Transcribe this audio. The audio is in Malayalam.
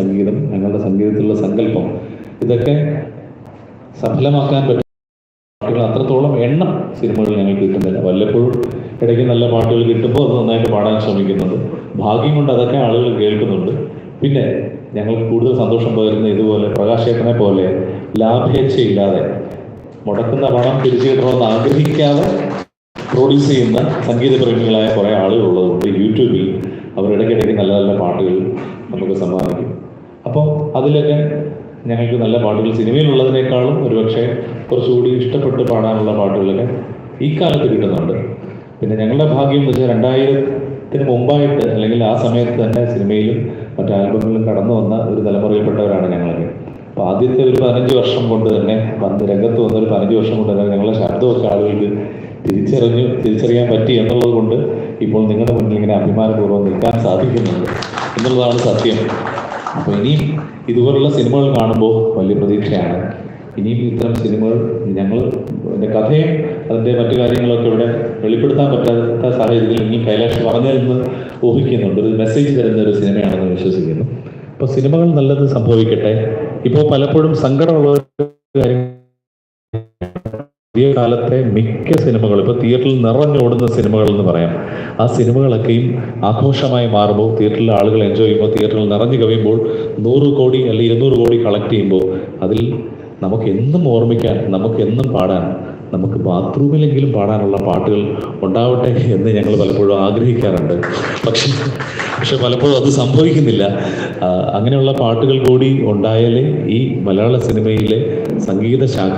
സംഗീതം ഞങ്ങളുടെ സംഗീതത്തിലുള്ള സങ്കല്പം. ഇതൊക്കെ സഫലമാക്കാൻ പറ്റും പാട്ടുകൾ അത്രത്തോളം എണ്ണം സിനിമകൾ ഞങ്ങൾക്ക് കിട്ടുന്നില്ല. വല്ലപ്പോഴും ഇടയ്ക്ക് നല്ല പാട്ടുകൾ കിട്ടുമ്പോൾ അത് നന്നായിട്ട് പാടാൻ ശ്രമിക്കുന്നുണ്ട്. ഭാഗ്യം കൊണ്ട് അതൊക്കെ ആളുകൾ കേൾക്കുന്നുണ്ട്. പിന്നെ ഞങ്ങൾക്ക് കൂടുതൽ സന്തോഷം പകരുന്ന ഇതുപോലെ പ്രകാശേട്ടനെ പോലെ ലാഭേച്ഛയില്ലാതെ മുടക്കുന്ന പണം തിരിച്ചു കിട്ടണമെന്ന് ആഗ്രഹിക്കാതെ പ്രൊഡ്യൂസ് ചെയ്യുന്ന സംഗീത പ്രേമികളായ കുറേ ആളുകളുള്ളതുകൊണ്ട് യൂട്യൂബിൽ അവർ ഇടയ്ക്കിടയ്ക്ക് നല്ല നല്ല പാട്ടുകൾ നമുക്ക് സമ്മാനിക്കും. അപ്പോൾ അതിലൊക്കെ ഞങ്ങൾക്ക് നല്ല പാട്ടുകൾ സിനിമയിലുള്ളതിനേക്കാളും ഒരുപക്ഷെ കുറച്ചുകൂടി ഇഷ്ടപ്പെട്ട് പാടാനുള്ള പാട്ടുകളൊക്കെ ഈ കാലത്ത് കിട്ടുന്നുണ്ട്. പിന്നെ ഞങ്ങളുടെ ഭാഗ്യം എന്ന് വെച്ചാൽ രണ്ടായിരത്തിന് മുമ്പായിട്ട് അല്ലെങ്കിൽ ആ സമയത്ത് തന്നെ സിനിമയിലും മറ്റു ആൽബങ്ങളിലും കടന്നു വന്ന ഒരു തലമുറയിൽപ്പെട്ടവരാണ് ഞങ്ങളൊക്കെ. അപ്പോൾ ആദ്യത്തെ ഒരു പതിനഞ്ച് വർഷം കൊണ്ട് തന്നെ വന്ന് രംഗത്ത് വന്ന ഒരു പതിനഞ്ച് വർഷം കൊണ്ട് തന്നെ ഞങ്ങളുടെ ശബ്ദമൊക്കെ ആളുകൾക്ക് തിരിച്ചറിഞ്ഞു തിരിച്ചറിയാൻ പറ്റി എന്നുള്ളത് കൊണ്ട് ഇപ്പോൾ നിങ്ങളുടെ മുന്നിൽ ഇങ്ങനെ അഭിമാനപൂർവം നിൽക്കാൻ സാധിക്കുന്നുണ്ട് എന്നുള്ളതാണ് സത്യം. അപ്പോൾ ഇനിയും ഇതുപോലുള്ള സിനിമകൾ കാണുമ്പോൾ വലിയ പ്രതീക്ഷയാണ്. ഇനിയും ഇത്തരം സിനിമകൾ ഞങ്ങൾ എന്റെ കഥയും അതിന്റെ മറ്റു കാര്യങ്ങളൊക്കെ ഇവിടെ വെളിപ്പെടുത്താൻ പറ്റാത്ത സാഹചര്യത്തിൽ ഇനി കൈലാഷ് പറഞ്ഞതെന്ന് ഊഹിക്കുന്നുണ്ട്. ഒരു മെസ്സേജ് തരുന്ന ഒരു സിനിമയാണെന്ന് വിശ്വസിക്കുന്നു. അപ്പോൾ സിനിമകൾ നല്ലത് സംഭവിക്കട്ടെ. ഇപ്പോൾ പലപ്പോഴും സങ്കടമുള്ള ഒരു കാര്യം പുതിയ കാലത്തെ മിക്ക സിനിമകളും ഇപ്പോൾ തിയേറ്ററിൽ നിറഞ്ഞോടുന്ന സിനിമകൾ എന്ന് പറയാം. ആ സിനിമകളൊക്കെയും ആഘോഷമായി മാറുമ്പോൾ തിയേറ്ററിൽ ആളുകൾ എൻജോയ് ചെയ്യുമ്പോൾ തിയേറ്ററിൽ നിറഞ്ഞു കവിയുമ്പോൾ നൂറ് കോടി അല്ലെങ്കിൽ ഇരുന്നൂറ് കോടി കളക്ട് ചെയ്യുമ്പോൾ അതിൽ നമുക്ക് എന്നും ഓർമ്മിക്കാൻ നമുക്ക് എന്നും പാടാൻ നമുക്ക് ബാത്റൂമിലെങ്കിലും പാടാനുള്ള പാട്ടുകൾ ഉണ്ടാവട്ടെ എന്ന് ഞങ്ങൾ പലപ്പോഴും ആഗ്രഹിക്കാറുണ്ട്. പക്ഷെ പക്ഷെ പലപ്പോഴും അത് സംഭവിക്കുന്നില്ല. അങ്ങനെയുള്ള പാട്ടുകൾ കൂടി ഉണ്ടായാലേ ഈ മലയാള സിനിമയിലെ സംഗീത ശാഖ